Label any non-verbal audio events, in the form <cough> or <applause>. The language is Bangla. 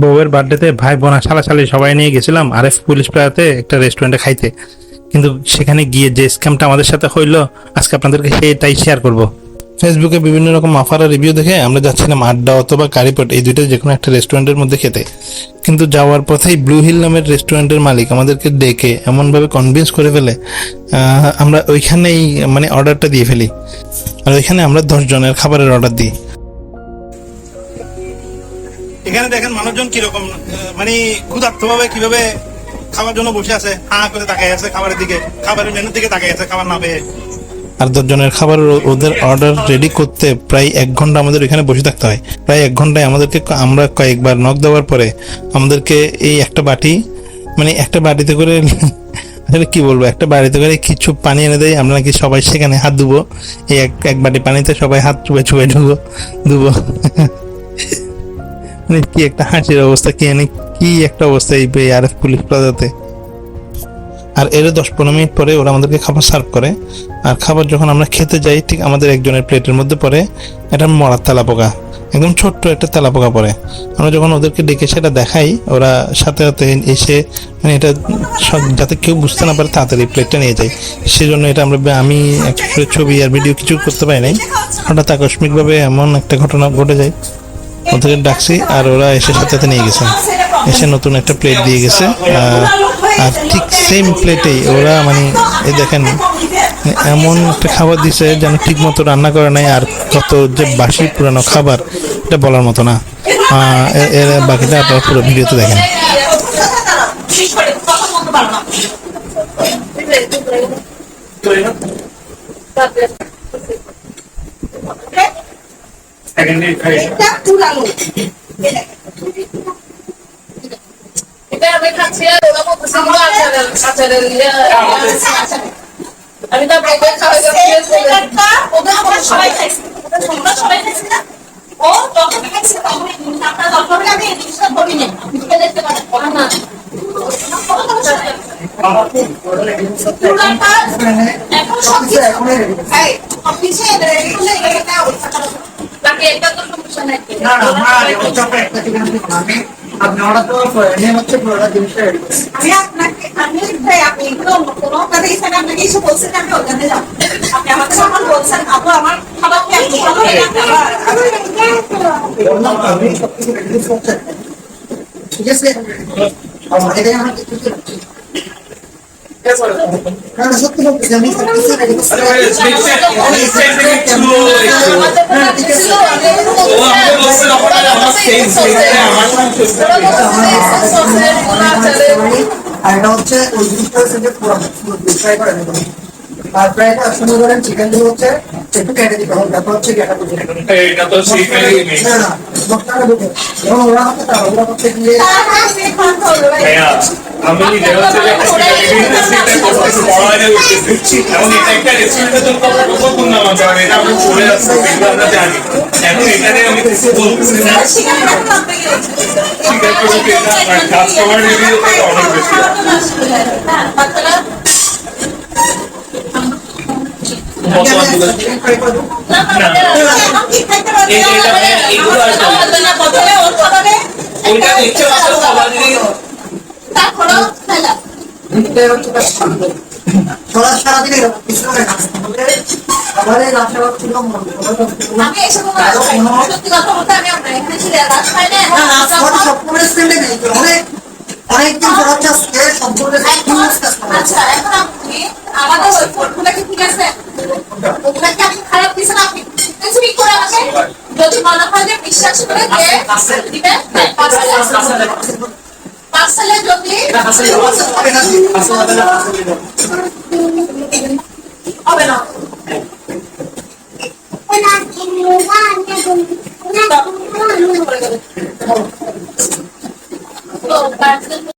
বউয়ের বার্থডেতে ভাই বোনা সালা সালাসালি সবাই নিয়ে গেছিলাম আরএফ পুলিশ পাড়াতে একটা রেস্টুরেন্টে খাইতে। কিন্তু সেখানে গিয়ে যে স্ক্যামটা আমাদের সাথে হইল, আজকে আপনাদেরকে সেটাই শেয়ার করব। ফেসবুকে বিভিন্ন রকম অফার আর রিভিউ দেখে আমরা যাচ্ছিলাম আড্ডা অথবা কারিপট এই দুইটা যে কোনো একটা রেস্টুরেন্টের মধ্যে খেতে। কিন্তু যাওয়ার পথেই ব্লু হিল নামের রেস্টুরেন্টের মালিক আমাদেরকে ডেকে এমনভাবে কনভিন্স করে ফেলে আমরা ওইখানেই মানে অর্ডারটা দিয়ে ফেলি। আর ওইখানে আমরা দশ জনের খাবারের অর্ডার দিই। এখানে দেখেন মানুষজন কীরকম মানে ক্ষুধার্ত ভাবে কীভাবে খাওয়ার জন্য বসে আছে, হা করে তাকাই আছে খাবারের দিকে, খাবারের মেনুর দিকে তাকাই আছে, খাবার না পেয়ে। আর দশজনের খাবার ওদের অর্ডার রেডি করতে প্রায় এক ঘণ্টা আমাদের এখানে বসে থাকতে হয়। প্রায় এক ঘন্টায় আমাদেরকে আমরা কয়েকবার নক দেওয়ার পরে আমাদেরকে এই একটা বাটি মানে একটা বাটিতে করে আসলে <laughs> কি বলব, একটা বাড়িতে করে কিছু পানি এনে দেয়। আমরা নাকি সবাই সেখানে হাত ধুবো। এই এক এক বাটি পানিতে সবাই হাত চুবে চুবে ঢুবো ধুবো। <laughs> মানে কি একটা হাসির অবস্থা, কি এনে কি একটা অবস্থা এই আর পুলিশ প্লাজাতে আর এর দশ পনেরো মিনিট পরে ওরা আমাদেরকে খাবার সার্ভ করে। আর খাবার যখন আমরা খেতে যাই, ঠিক আমাদের একজনের প্লেটের মধ্যে পড়ে এটা মরার তেলা পোকা, একদম ছোট্ট একটা তেলা পোকা পড়ে। আমরা যখন ওদেরকে ডেকে সেটা দেখাই, ওরা সাথে সাথে এসে মানে এটা সব- যাতে কেউ বুঝতে না পারে তাড়াতাড়ি প্লেটটা নিয়ে যায়। সেজন্য এটা আমরা আমি একটা ছবি আর ভিডিও কিছু করতে পারি নাই। হঠাৎ আকস্মিকভাবে এমন একটা ঘটনা ঘটে যায়। ওদেরকে ডাকছি আর ওরা এসে সাথে সাথে নিয়ে গেছে। এসে নতুন একটা প্লেট দিয়ে গেছে। আর ঠিক সেম প্লেটেই ওরা মানে এই দেখেন, এমন একটা খাবার দিছে যেন ঠিক মতো রান্না করে নাই আর কত যে বাসি পুরানো খাবার, এটা বলার মতো না। এ- এর বাকিটা আপনারা পুরো ভিডিওতে দেখেন। এটা আমি খাচ্ছি আমি সেটা সবাই খাইছি সবাই খাইছি না ও যখন খাইছে তখন আপনারা দরকার হলে আমি এই জিনিসটা ধরি আপনি দেখতে পারেন না এখন সব কিছু এই, সব কিছু এটা একটা তো সমস্যা নাই না না না একটা না। আপনি অর্ডার দেওয়ার পরে নিয়ে হচ্ছে পুরোটা জিনিসটা রেডি করছি আমি আপনাকে আমি ভাই আপনি এগুলো কোনো কথা হিসাবে আপনাকে এসে বলছেন আমি ওখানে যাব আপনি আমাকে যখন বলছেন আপু আমার খাবার কি আপনি ভালো হয়ে যাবে বললাম তো, আমি সব রেডি করছি ঠিক আছে আমার এটাই আমার কিছু সত্যি বলতেছি আমি সব রেডি করছি আমাদের ঠিক আছে। আর এটা হচ্ছে ওই জিনিসটা হচ্ছে যে পুরো ফ্রাই করে নেবেন আর ফ্রাইটা শুরু করেন চিকেন দিয়ে হচ্ছে একটু কেটে দিতে হবে তারপর হচ্ছে কেটা বুঝে এটা তো সেইটাই না না মশলাটা বুঝে এবং ওরা হচ্ছে ওরা হচ্ছে গিয়ে ভাইয়া আমি যে একটা বিভিন্ন পড়ায় উঠতেছি এবং এটা একটা রেস্টুরেন্টে তো কত কত আর এটা আমি পড়ে আসছি আমরা জানি। এখন এখানে আমি কিছু বলতেছি না। কাস্টমার রিভিউ অনেক বেশি চিকেন ফ্রাই ওইটা ইচ্ছে আছে অনেকদিন পর হচ্ছে আজকে আছে। আচ্ছা এখন আপনি আমাদের ওই ফোনগুলো কি ঠিক আছে ওগুলা কি আপনি খারাপ দিয়েছেন আপনি স্পেসিফিক করে আমাকে যদি মনে হয় যে বিশ্বাস করে দিয়ে Nakasaladok eh. Nakasaladok. Nakasaladok. Nakasaladok. Okay na. Oh, that's good.